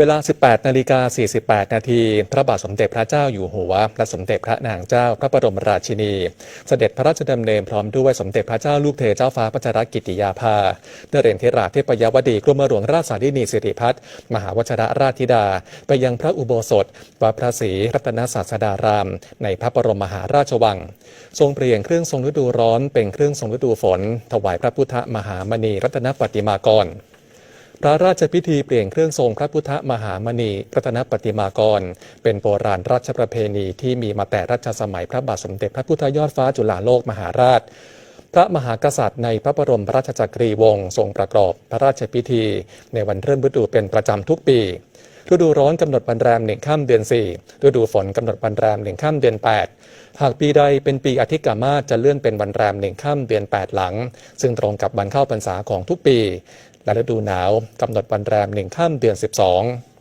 เวลา 18 นาฬิกา 48 นาที พระบาทสมเด็จพระเจ้าอยู่หัว และสมเด็จพระนางเจ้าพระบรมราชินี เสด็จพระราชดำเนินพร้อมด้วยสมเด็จพระเจ้าลูกเธอเจ้าฟ้าพัชรกิติยาภาเนเรนทิราธิปยวดีกรมหลวงราชสารินีสิริพัฒน์มหาวชรราชธิดา ไปยังพระอุโบสถวัดพระศรีรัตนศาสดาราม ในพระบรมมหาราชวัง ทรงเปลี่ยนเครื่องทรงฤดูร้อนเป็นเครื่องทรงฤดูฝน ถวายพระพุทธมหามณีรัตนปฏิมากร พระราชพิธีเปลี่ยนเครื่องทรงพระพุทธมหามณีรัตนปฏิมากร เป็นโบราณราชประเพณีที่มีมาแต่รัชสมัยพระบาทสมเด็จพระพุทธยอดฟ้าจุฬาโลกมหาราช พระมหากษัตริย์ในพระบรมราชจักรีวงศ์ทรงประกอบพระราชพิธี ในวันเริ่มฤดูเป็นประจำทุกปีฤดูร้อนกำหนดวันแรมหนึ่งข้ามเดือน 4 ฤดูฝนกำหนดวันแรมหนึ่งข้ามเดือน 8 หากปีใดเป็นปีอธิกามาจะเลื่อนเป็นวันแรมหนึ่งข้ามเดือน 8 หลัง ซึ่งตรงกับวันเข้าพรรษาของทุกปี และฤดูหนาวกำหนดวันแรมหนึ่งข้ามเดือน 12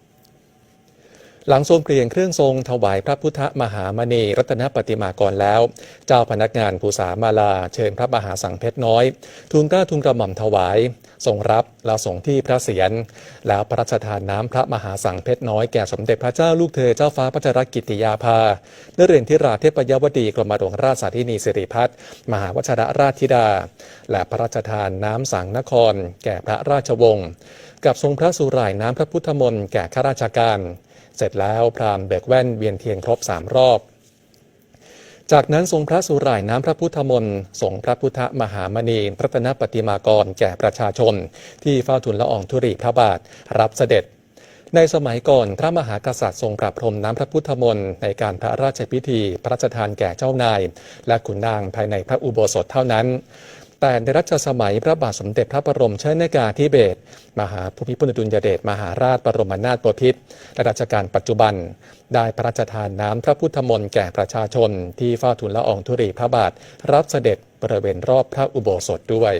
หลังทรงเปลี่ยนเครื่องทรงถวายพระพุทธมหามณีรัตนปฏิมากรแล้ว เจ้าพนักงานภูษามาลา เชิญพระมหาสังเพชรน้อย ทูลกล้าทูลกระหม่อมถวายทรงรับแล้วส่งที่พระเศียรแล้วพระราชทานน้ำพระมหาสังเพชรน้อยแก่สมเด็จพระเจ้าลูกเธอเจ้าฟ้าพัชรกิติยาภาเนเรนทิราเทพยวดีกรมหลวงราชสาธินีสิริพัฒน์มหาวชรราชธิดา และพระราชทานน้ำสังนคร แก่พระราชวงศ์กับทรงพระสุร่ายน้ำพระพุทธมนต์แก่ข้าราชการ เสร็จแล้วพราหมณ์เบิกแว่นเวียนเทียนครบสามรอบ จากนั้นทรงพระสุร่ายน้ำพระพุทธมนต์ส่งพระพุทธมหามณีรัตนปฏิมากรแก่ประชาชน ที่เฝ้าทูลละอองธุรีพระบาทรับเสด็จในสมัยก่อนพระมหากษัตริย์ทรงปรับพรมน้ำพระพุทธมนต์ในการพระราชพิธี พระราชทานแก่เจ้านาย และขุนนางภายในพระอุโบสถเท่านั้น แต่ในรัชสมัยพระบาทสมเด็จพระบรมชนกาธิเบศรมหาภูมิพลอดุลยเดชมหาราชบรมนาถบพิตรและรัชกาลปัจจุบัน ได้พระราชทานน้ำพระพุทธมนต์แก่ประชาชน ที่เฝ้าทูลละอองธุรีพระบาท รับเสด็จบริเวณรอบพระอุโบสถด้วย